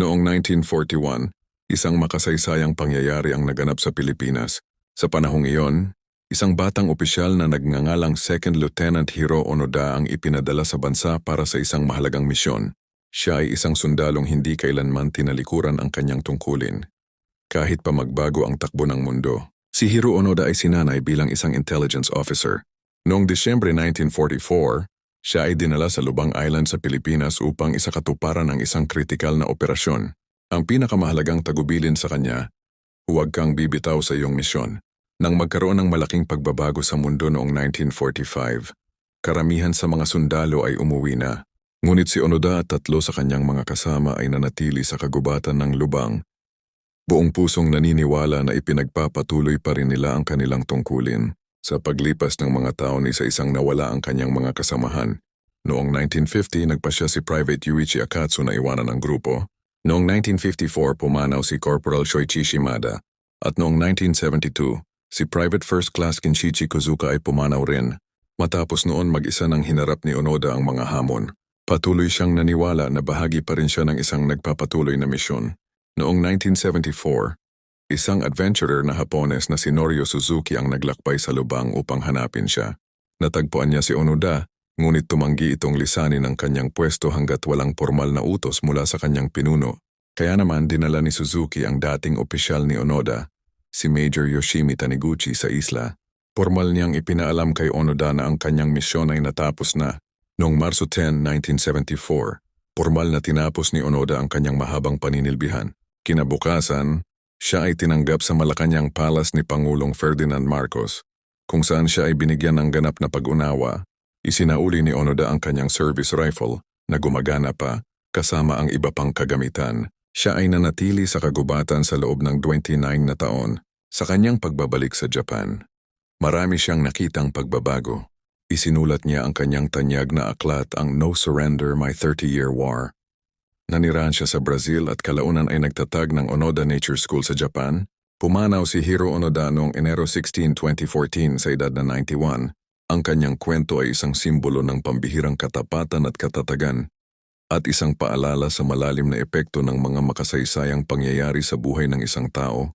Noong 1941, isang makasaysayang pangyayari ang naganap sa Pilipinas. Sa panahong iyon, isang batang opisyal na nagngangalang Second Lieutenant Hiro Onoda ang ipinadala sa bansa para sa isang mahalagang misyon. Siya ay isang sundalong hindi kailanman tinalikuran ang kanyang tungkulin. Kahit pa magbago ang takbo ng mundo, si Hiro Onoda ay sinanay bilang isang intelligence officer. Noong Disyembre 1944, siya ay dinala sa Lubang Island sa Pilipinas upang isakatuparan ang isang kritikal na operasyon. Ang pinakamahalagang tagubilin sa kanya, huwag kang bibitaw sa iyong misyon. Nang magkaroon ng malaking pagbabago sa mundo noong 1945, karamihan sa mga sundalo ay umuwi na. Ngunit si Onoda at tatlo sa kanyang mga kasama ay nanatili sa kagubatan ng lubang. Buong pusong naniniwala na ipinagpapatuloy pa rin nila ang kanilang tungkulin. Sa paglipas ng mga taon isa isang nawala ang kanyang mga kasamahan. Noong 1950, nagpasya si Private Yuichi Akatsu na iwanan ng grupo. Noong 1954, pumanaw si Corporal Shoichi Shimada. At noong 1972, si Private First Class Kinshichi Kozuka ay pumanaw rin. Matapos noon mag-isa nang hinarap ni Onoda ang mga hamon. Patuloy siyang naniwala na bahagi pa rin siya ng isang nagpapatuloy na misyon. Noong 1974, isang adventurer na Hapones na si Norio Suzuki ang naglakbay sa lubang upang hanapin siya. Natagpuan niya si Onoda, ngunit tumanggi itong lisanin ang kanyang pwesto hanggat walang formal na utos mula sa kanyang pinuno. Kaya naman dinala ni Suzuki ang dating opisyal ni Onoda, si Major Yoshimi Taniguchi sa isla. Formal niyang ipinaalam kay Onoda na ang kanyang misyon ay natapos na. Noong Marso 10, 1974, formal na tinapos ni Onoda ang kanyang mahabang paninilbihan. Kinabukasan, siya ay tinanggap sa Malacanang Palace ni Pangulong Ferdinand Marcos, kung saan siya ay binigyan ng ganap na pag-unawa. Isinauli ni Onoda ang kanyang service rifle na gumagana pa kasama ang iba pang kagamitan. Siya ay nanatili sa kagubatan sa loob ng 29 na taon sa kanyang pagbabalik sa Japan. Marami siyang nakitang pagbabago. Isinulat niya ang kanyang tanyag na aklat ang No Surrender My 30-Year War. Nanirahan siya sa Brazil at kalaunan ay nagtatag ng Onoda Nature School sa Japan. Pumanaw si Hiro Onoda noong Enero 16, 2014 sa edad na 91. Ang kanyang kwento ay isang simbolo ng pambihirang katapatan at katatagan at isang paalala sa malalim na epekto ng mga makasaysayang pangyayari sa buhay ng isang tao